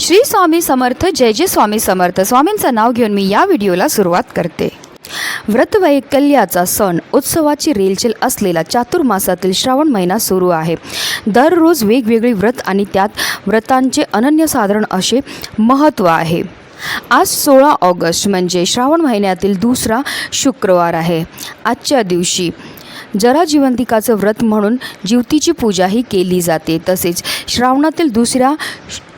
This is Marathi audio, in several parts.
श्री स्वामी समर्थ जय जय स्वामी समर्थ. स्वामींचं नाव घेऊन मी या व्हिडिओला सुरुवात करते. व्रतवैकल्याचा सण उत्सवाची रेलचेल असलेला चातुर्मासातील श्रावण महिना सुरू आहे. दररोज वेगवेगळी व्रत आणि त्यात व्रतांचे अनन्यसाधारण असे महत्त्व आहे. आज सोळा ऑगस्ट म्हणजे श्रावण महिन्यातील दुसरा शुक्रवार आहे. आजच्या दिवशी जरा जिवंतिकाचं व्रत म्हणून जीवतीची पूजाही केली जाते. तसेच श्रावणातील दुसऱ्या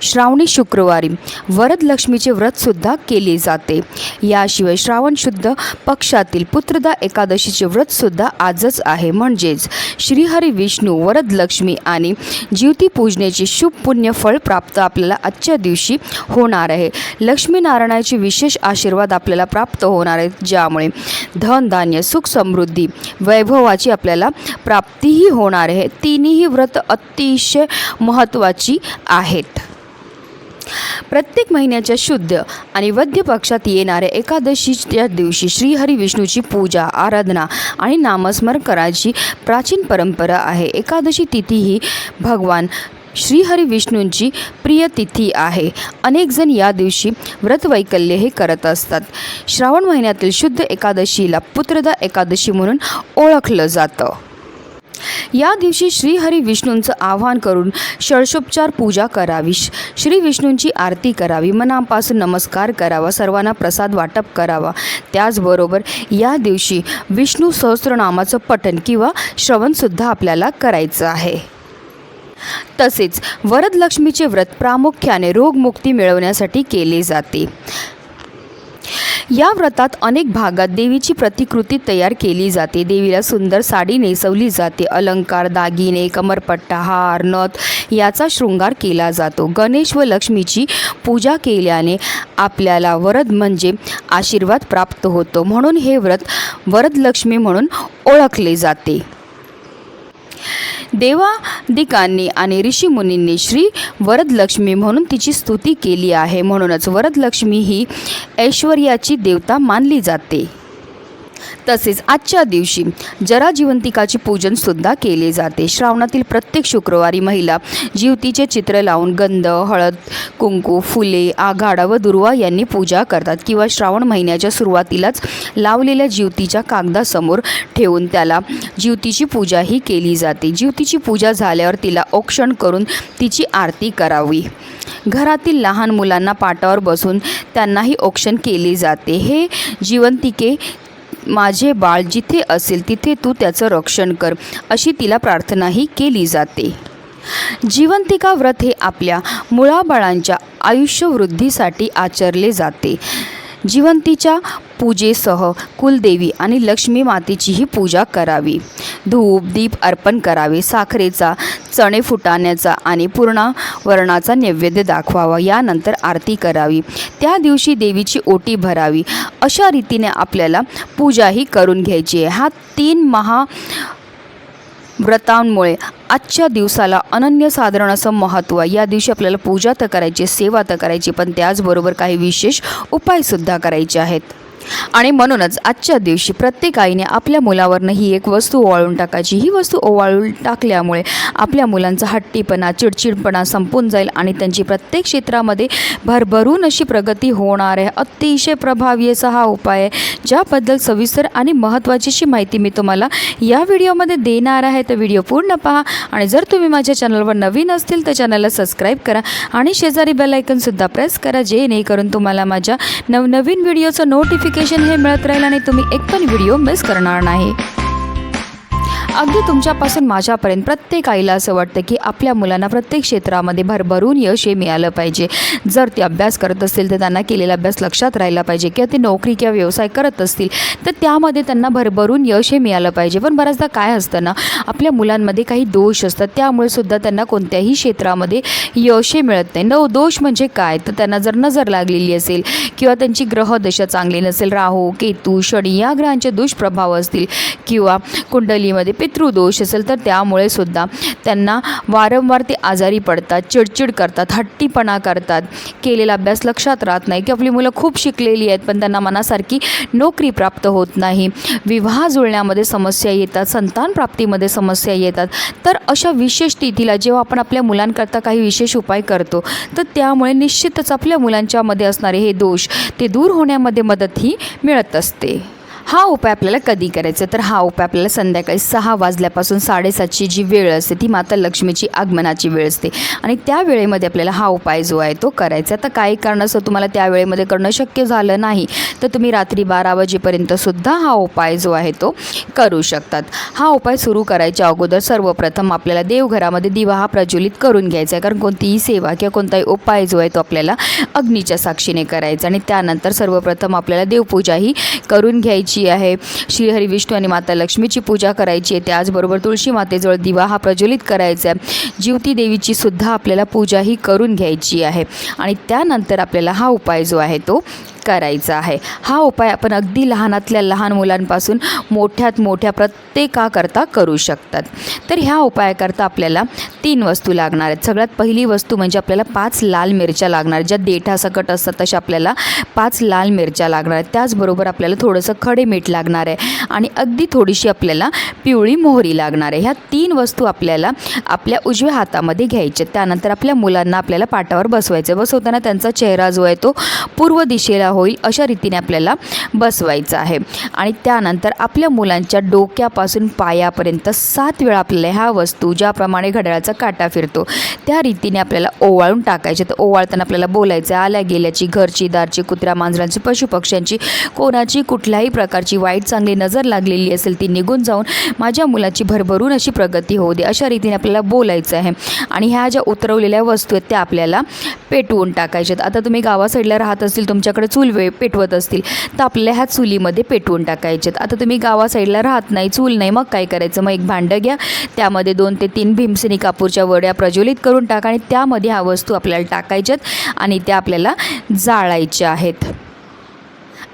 श्रावणी शुक्रवारी वरदलक्ष्मीचे व्रतसुद्धा केले जाते. याशिवाय श्रावण शुद्ध पक्षातील पुत्रदा एकादशीचे व्रतसुद्धा आजच आहे. म्हणजेच श्रीहरी विष्णू वरदलक्ष्मी आणि जीवती पूजनेचे शुभ पुण्य फळ प्राप्त आपल्याला आजच्या दिवशी होणार आहे. लक्ष्मीनारायणाचे विशेष आशीर्वाद आपल्याला प्राप्त होणार आहेत. ज्यामुळे धनधान्य सुख समृद्धी वैभवाची आपल्याला प्राप्तीही होणार आहे. तिन्ही व्रत अतिशय महत्त्वाची आहेत. प्रत्येक महिन्याच्या शुद्ध आणि वद्य पक्षात येणाऱ्या एकादशीच्या दिवशी श्रीहरी विष्णूची पूजा आराधना आणि नामस्मरण करायची प्राचीन परंपरा आहे. एकादशी तिथी ही भगवान श्रीहरी विष्णूंची प्रिय तिथी आहे. अनेकजण या दिवशी व्रतवैकल्य हे करत असतात. श्रावण महिन्यातील शुद्ध एकादशीला पुत्रदा एकादशी म्हणून ओळखलं जातं. या दिवशी श्रीहरी विष्णूंचं आवाहन करून षडशोपचार पूजा करावी. श- श्री विष्णूंची आरती करावी मनापासून नमस्कार करावा सर्वांना प्रसाद वाटप करावा. त्याचबरोबर या दिवशी विष्णू सहस्रनामाचं पठण किंवा श्रवणसुद्धा आपल्याला करायचं आहे. तसेच वरदलक्ष्मीचे व्रत प्रामुख्याने रोगमुक्ती मिळवण्यासाठी केले जाते. या व्रतात अनेक भागात देवीची प्रतिकृती तयार केली जाते. देवीला सुंदर साडी नेसवली जाते. अलंकार दागिने कमरपट्टा हार नथ याचा शृंगार केला जातो. गणेश व लक्ष्मीची पूजा केल्याने आपल्याला वरद म्हणजे आशीर्वाद प्राप्त होतो. म्हणून हे व्रत वरदलक्ष्मी म्हणून ओळखले जाते. देवादिकांनी आणि ऋषीमुनींनी श्री वरदलक्ष्मी म्हणून तिची स्तुती केली आहे. म्हणूनच वरदलक्ष्मी ही ऐश्वर्याची देवता मानली जाते. तसेच आजच्या दिवशी जरा जिवंतिकाचे पूजनसुद्धा केले जाते. श्रावणातील प्रत्येक शुक्रवारी महिला जीवतीचे चित्र लावून गंध हळद कुंकू फुले आघाडा व दुर्वा यांनी पूजा करतात किंवा श्रावण महिन्याच्या सुरुवातीलाच लावलेल्या जीवतीच्या कागदासमोर ठेवून त्याला जीवतीची पूजाही केली जाते. जीवतीची पूजा झाल्यावर तिला औक्षण करून तिची आरती करावी. घरातील लहान मुलांना पाटावर बसून त्यांनाही औक्षण केले जाते. हे जिवंतिके माझे बाळ जिथे असेल तिथे तू त्याचं रक्षण कर अशी तिला प्रार्थनाही केली जाते. जिवंतिका व्रत हे आपल्या मुळाबाळांच्या आयुष्यवृद्धीसाठी आचरले जाते. जिवंतीच्या पूजेसह कुलदेवी आणि लक्ष्मी मातेचीही पूजा करावी. धूप दीप अर्पण करावे. साखरेचा चणे फुटाण्याचा आणि पूर्णावरणाचा नैवेद्य दाखवावा. यानंतर आरती करावी. त्या दिवशी देवीची ओटी भरावी. अशा रीतीने आपल्याला पूजाही करून घ्यायची आहे. हा तीन महा व्रतांमुळे आजच्या दिवसाला अनन्यसाधारण असं महत्त्व आहे. या दिवशी आपल्याला पूजा तर करायची सेवा तर करायची पण त्याचबरोबर काही विशेष उपायसुद्धा करायचे आहेत. आणि म्हणूनच आजच्या दिवशी प्रत्येक आईने आपल्या मुलावरनं ही एक वस्तू ओवाळून टाकायची. ही वस्तू ओवाळून टाकल्यामुळे आपल्या मुलांचा हट्टीपणा चिडचिडपणा संपून जाईल आणि त्यांची प्रत्येक क्षेत्रामध्ये भरभरून अशी प्रगती होणार आहे. अतिशय प्रभावी असा हा उपाय आहे ज्याबद्दल सविस्तर आणि महत्त्वाचीशी माहिती मी तुम्हाला या व्हिडिओमध्ये देणार आहे. तर व्हिडिओ पूर्ण पहा आणि जर तुम्ही माझ्या चॅनलवर नवीन असतील तर चॅनलला सबस्क्राईब करा आणि शेजारी बेलायकनसुद्धा प्रेस करा जेणेकरून तुम्हाला माझ्या नवनवीन व्हिडिओचं नोटिफिकेशन हे मिळत राहील आणि तुम्ही एक पण व्हिडिओ मिस करणार नाही. अगदी तुमच्यापासून माझ्यापर्यंत प्रत्येक आईला असं वाटतं की आपल्या मुलांना प्रत्येक क्षेत्रामध्ये भरभरून यश हे मिळालं पाहिजे. जर ते अभ्यास करत असतील तर त्यांना केलेला अभ्यास लक्षात राहिला पाहिजे किंवा ते नोकरी किंवा व्यवसाय करत असतील तर त्यामध्ये त्यांना भरभरून यश हे मिळालं पाहिजे. पण बऱ्याचदा काय असतं ना आपल्या मुलांमध्ये काही दोष असतात. त्यामुळे सुद्धा त्यांना कोणत्याही क्षेत्रामध्ये यश हे मिळत नाही. न दोष म्हणजे काय? तर त्यांना जर नजर लागलेली असेल किंवा त्यांची ग्रहदशा चांगली नसेल राहू केतू शनी या ग्रहांचे दुष्प्रभाव असतील किंवा कुंडलीमध्ये पितृदोष असेल तर त्यामुळे सुद्धा त्यांना वारंवार ते आजारी पडतात चिडचिड करतात हट्टीपणा करतात. केलेला अभ्यास लक्षात राहत नाही की आपली मुलं खूप शिकलेली आहेत पण त्यांना मनासारखी नोकरी प्राप्त होत नाही. विवाह जुळण्यामध्ये समस्या येतात संतान प्राप्तीमध्ये समस्या येतात. तर अशा विशेष तिथीला जेव्हा आपण आपल्या मुलांकरता काही विशेष उपाय करतो तर त्यामुळे निश्चितच आपल्या मुलांच्यामध्ये असणारे हे दोष ते दूर होण्यामध्ये मदतही मिळत असते. हा उपाय आपल्याला कधी करायचा? तर हा उपाय आपल्याला संध्याकाळी सहा वाजल्यापासून साडेसातची जी वेळ असते ती माता लक्ष्मीची आगमनाची वेळ असते. आणि त्या वेळेमध्ये आपल्याला हा उपाय जो आहे तो करायचा. तर काही कारणास्तव तुम्हाला त्या वेळेमध्ये करणं शक्य झालं नाही तर तुम्ही रात्री बारा वाजेपर्यंत सुद्धा हा उपाय जो आहे तो करू शकतात. हा उपाय सुरू करायच्या अगोदर सर्वप्रथम आपल्याला देवघरामध्ये दिवा हा प्रज्वलित करून घ्यायचा आहे. कारण कोणतीही सेवा किंवा कोणताही उपाय जो आहे तो आपल्याला अग्नीच्या साक्षीने करायचा आणि त्यानंतर सर्वप्रथम आपल्याला देवपूजाही करून घ्यायची आहे. श्रीहरी विष्णू आणि माता लक्ष्मीची पूजा करायची आहे. त्याचबरोबर तुळशी मातेजवळ दिवा हा प्रज्वलित करायचा आहे. जीवती देवीची सुद्धा आपल्याला पूजा ही करून घ्यायची आहे. आणि त्यानंतर आपल्याला हा उपाय जो आहे तो करायचा आहे. हा उपाय आपण अगदी लहानातल्या लहान मुलांपासून मोठ्यात मोठ्या प्रत्येकाकरता करू शकतात. तर ह्या उपायाकरता आपल्याला तीन वस्तू लागणार आहेत. सगळ्यात पहिली वस्तू म्हणजे आपल्याला पाच लाल मिरच्या लागणार ज्या देठासकट असतात तशा आपल्याला पाच लाल मिरच्या लागणार आहेत. त्याचबरोबर आपल्याला थोडंसं खडे मीठ लागणार आहे आणि अगदी थोडीशी आपल्याला पिवळी मोहरी लागणार आहे. ह्या तीन वस्तू आपल्याला आपल्या उजव्या हातामध्ये घ्यायच्या त्यानंतर आपल्या मुलांना आपल्याला पाटावर बसवायचं बसवताना त्यांचा चेहरा जो आहे तो पूर्व दिशेला होईल अशा रीतीने आपल्याला बसवायचं आहे. आणि त्यानंतर आपल्या मुलांच्या डोक्यापासून पायापर्यंत सात वेळा आपल्याला ह्या वस्तू ज्याप्रमाणे घड्याळाचा काटा फिरतो त्या रीतीने आपल्याला ओवाळून टाकायचे. तर ओवाळताना आपल्याला बोलायचं आहे, आल्या गेल्याची घरची दारची कुत्र्या मांजरांची पशुपक्ष्यांची कोणाची कुठल्याही प्रकारची वाईट चांगली नजर लागलेली असेल ती निघून जाऊन माझ्या मुलाची भरभरून अशी प्रगती होऊ दे अशा रीतीने आपल्याला बोलायचं आहे. आणि ह्या ज्या उतरवलेल्या वस्तू आहेत त्या आपल्याला पेटवून टाकायच्यात आता तुम्ही गावा साईडला राहत असतील तुमच्याकडे चूल वे पेटवत असतील तर आपल्या ह्या चुलीमध्ये पेटवून टाकायच्यात आता तुम्ही गावा साईडला राहत नाही चूल नाही मग काय करायचं? मग एक भांडं घ्या. त्यामध्ये दोन ते तीन भीमसेनी कापूरच्या वड्या प्रज्वलित करून टाका आणि त्यामध्ये ह्या वस्तू आपल्याला टाकायच्यात आणि त्या आपल्याला जाळायच्या आहेत.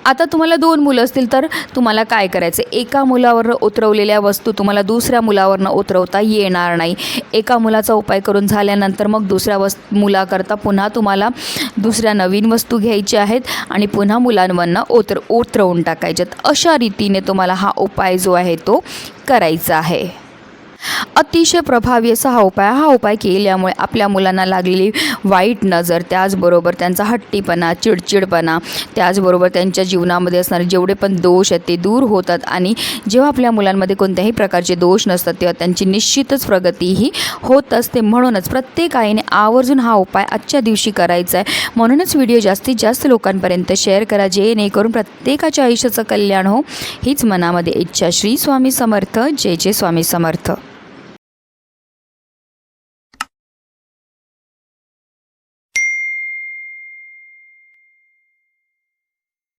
आता तुम्हाला दोन मुलं असतील तर तुम्हाला काय करायचं? एका मुलावरनं उतरवलेल्या वस्तू तुम्हाला दुसऱ्या मुलावरनं उतरवता येणार नाही. एका मुलाचा उपाय करून झाल्यानंतर मग दुसऱ्या वस् मुलाकरता पुन्हा तुम्हाला दुसऱ्या नवीन वस्तू घ्यायच्या आहेत आणि पुन्हा मुलांवरनं उतर उतरवून टाकायच्यात. अशा रीतीने तुम्हाला हा उपाय जो आहे तो करायचा आहे. अतिशय प्रभावी असा हा उपाय हा उपाय केल्यामुळे आपल्या मुलांना लागलेली वाईट नजर त्याचबरोबर त्यांचा हट्टीपणा चिडचिडपणा त्याचबरोबर त्यांच्या जीवनामध्ये असणारे जेवढे पण दोष आहेत ते दूर होतात आणि जेव्हा आपल्या मुलांमध्ये कोणत्याही प्रकारचे दोष नसतात तेव्हा त्यांची निश्चितच प्रगतीही होत असते. म्हणूनच प्रत्येक आईने आवर्जून हा उपाय आजच्या दिवशी करायचा आहे. म्हणूनच व्हिडिओ जास्तीत जास्त लोकांपर्यंत शेअर करा जेणेकरून प्रत्येकाच्या आयुष्याचं कल्याण हो. हीच मनामध्ये इच्छा. श्री स्वामी समर्थ. जय जय स्वामी समर्थ.